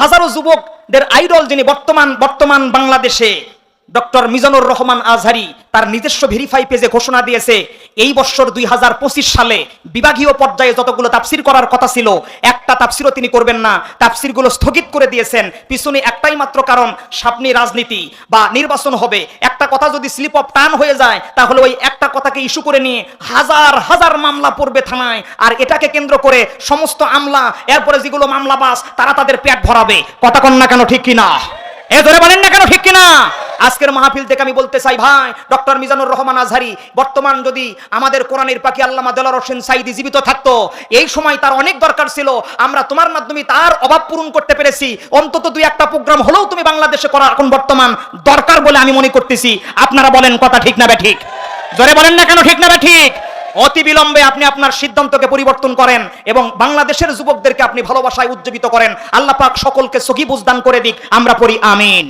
হাজারো যুবকদের আইডল যিনি বর্তমান বর্তমান বাংলাদেশে। ডক্টর মিজানুর রহমান আজহারি তার নিজস্ব ভেরিফাই পেজে ঘোষণা দিয়েছে, এই বছর দুই হাজার পঁচিশ সালে বিভাগীয় পর্যায়ে যতগুলো তাফসির করার কথা ছিল, একটা তাফসিরও তিনি করবেন না। তাফসিরগুলো স্থগিত করে দিয়েছেন। পিছনে একটাই মাত্র কারণ, সামনে রাজনীতি বা নির্বাচন হবে। একটা কথা যদি স্লিপ অফ টান হয়ে যায়, তাহলে ওই একটা কথাকে ইস্যু করে নিয়ে হাজার হাজার মামলা পড়বে থানায়। আর এটাকে কেন্দ্র করে সমস্ত আমলা, এরপরে যেগুলো মামলা বাস তারা তাদের পেট ভরাবে। কথা কন না কেন, ঠিক কিনা? এ ধরে বলেন না কেন, ঠিক কিনা? আজকের মাহফিল থেকে আমি বলতে চাই, ভাই, ডক্টর মিজানুর রহমান আজহারি, বর্তমান যদি আমাদের কোরআনের পাখি আল্লামা দেলার হোসেন সাইদি জীবিত থাকতো, এই সময় তার অনেক দরকার ছিল। আমরা তোমার মাধ্যমে তার অভাব পূরণ করতে পেরেছি। অন্তত দুই একটা প্রোগ্রাম হলেও তুমি বাংলাদেশে করা এখন বর্তমান দরকার বলে আমি মনে করতেছি। আপনারা বলেন কথা ঠিক না বে ঠিক জোরে বলেন না কেন ঠিক না বে ঠিক অতি বিলম্বে আপনি আপনার সিদ্ধান্তকে পরিবর্তন করেন এবং বাংলাদেশের যুবকদেরকে আপনি ভালোবাসায় উজ্জীবিত করেন। আল্লাহ পাক সকলকে সহি বুঝদান করে দিক। আমরা পড়ি আমিন।